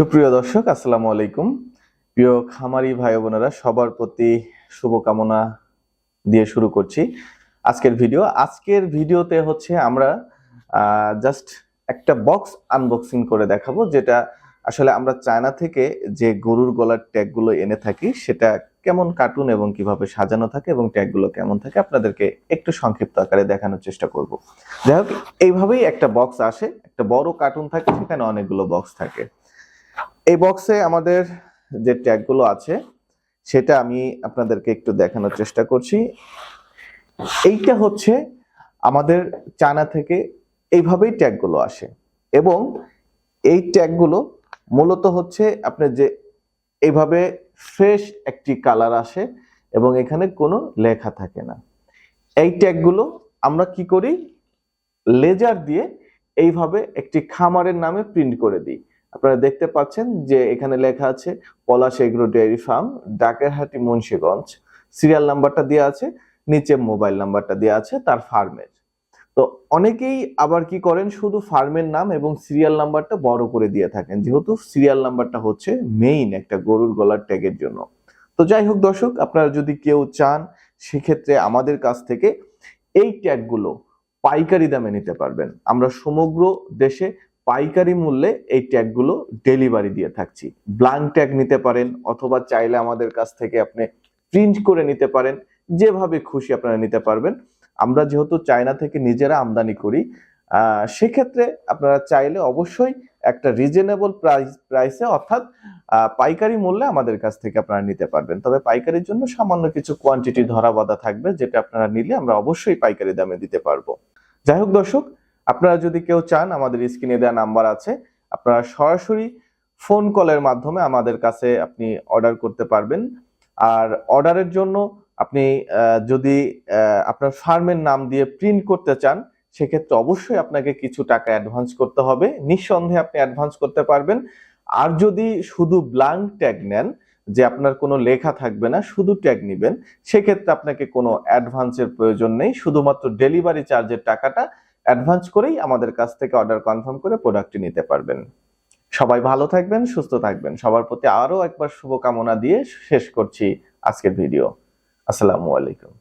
সুপ্রিয় দর্শক, আসসালামু আলাইকুম। প্রিয় খামারি ভাই বোনেরা, সবার প্রতি শুভকামনা দিয়ে শুরু করছি আজকের ভিডিও। আজকের ভিডিওতে হচ্ছে আমরা জাস্ট একটা বক্স আনবক্সিং করে দেখাবো, যেটা আসলে আমরা চায়না থেকে যে গরুর গলার ট্যাগগুলো এনে থাকি, সেটা কেমন কার্টুন এবং কীভাবে সাজানো থাকে এবং ট্যাগগুলো কেমন থাকে আপনাদেরকে একটু সংক্ষিপ্ত আকারে দেখানোর চেষ্টা করব। যাই হোক, এইভাবেই একটা বক্স আসে, একটা বড় কার্টুন থাকে, সেখানে অনেকগুলো বক্স থাকে। এই বক্সে আমাদের যে ট্যাগগুলো আছে, সেটা আমি আপনাদেরকে একটু দেখানোর চেষ্টা করছি। এইটা হচ্ছে আমাদের চায়না থেকে এইভাবেই ট্যাগগুলো আসে এবং এই ট্যাগগুলো মূলত হচ্ছে আপনার যে এইভাবে ফ্রেশ একটি কালার আসে এবং এখানে কোনো লেখা থাকে না। এই ট্যাগগুলো আমরা কি করি? লেজার দিয়ে এইভাবে একটি খামারের নামে প্রিন্ট করে দিই। আপনারা দেখতে পাচ্ছেন যে এখানে লেখা আছে Palash agro dairy farm, Dakerhati, Munshiganj. Serial নাম্বারটা দেওয়া আছে, নিচে মোবাইল নাম্বারটা দেওয়া আছে, তার ফার্মের। তো অনেকেই আবার কি করেন, শুধু ফার্মের নাম এবং সিরিয়াল নাম্বারটা বড় করে দিয়ে থাকেন। যেহেতু সিরিয়াল নাম্বারটা হচ্ছে মেইন একটা গরুর গলার ট্যাগের জন্য। তো যাই হোক দর্শক, আপনারা যদি কেউ চান, সেক্ষেত্রে আমাদের কাছ থেকে এই ট্যাগগুলো পাইকারি দামে নিতে পারবেন। আমরা সমগ্র দেশে পাইকারি মূল্যে এই ট্যাগগুলো ডেলিভারি দিয়ে থাকছি। ব্লাঙ্ক ট্যাগ নিতে পারেন অথবা চাইলে আমাদের কাছ থেকে আপনি প্রিন্ট করে নিতে পারেন, যেভাবে খুশি আপনারা নিতে পারবেন। আমরা যেহেতু চায়না থেকে নিজেরা আমদানি করি সেক্ষেত্রে আপনারা চাইলে অবশ্যই একটা রিজনেবল প্রাইস প্রাইসে অর্থাৎ পাইকারি মূল্যে আমাদের কাছ থেকে আপনারা নিতে পারবেন। তবে পাইকারির জন্য সামান্য কিছু কোয়ান্টিটি ধরা বাঁধা থাকবে, যেটা আপনারা নিলে আমরা অবশ্যই পাইকারি দামে দিতে পারব। যাই হোক দর্শক আপনারা যদি কেউ চান, আমাদের স্ক্রিনে দেওয়া নাম্বার আছে। আপনারা সরাসরি ফোন কলের মাধ্যমে আমাদের কাছে আপনি অর্ডার করতে পারবেন। আর অর্ডারের জন্য আপনি যদি আপনার ফার্মের নাম দিয়ে প্রিন্ট করতে চান, সেক্ষেত্রে অবশ্যই আপনাকে কিছু টাকা অ্যাডভান্স করতে হবে। নিঃসন্দেহে আপনি অ্যাডভান্স করতে পারবেন। আর যদি শুধু ব্লাঙ্ক ট্যাগ নেন, যে আপনার কোনো লেখা থাকবে না, শুধু ট্যাগ নেবেন, সেক্ষেত্রে আপনাকে কোনো অ্যাডভান্সের প্রয়োজন নেই। শুধুমাত্র ডেলিভারি চার্জের টাকাটা অ্যাডভান্স করেই আমাদের কাছ থেকে অর্ডার কনফার্ম করে প্রোডাক্টটি নিতে পারবেন। সবাই ভালো থাকবেন, সুস্থ থাকবেন। সবার প্রতি আরও একবার শুভকামনা দিয়ে শেষ করছি আজকের ভিডিও আসসালামু আলাইকুম।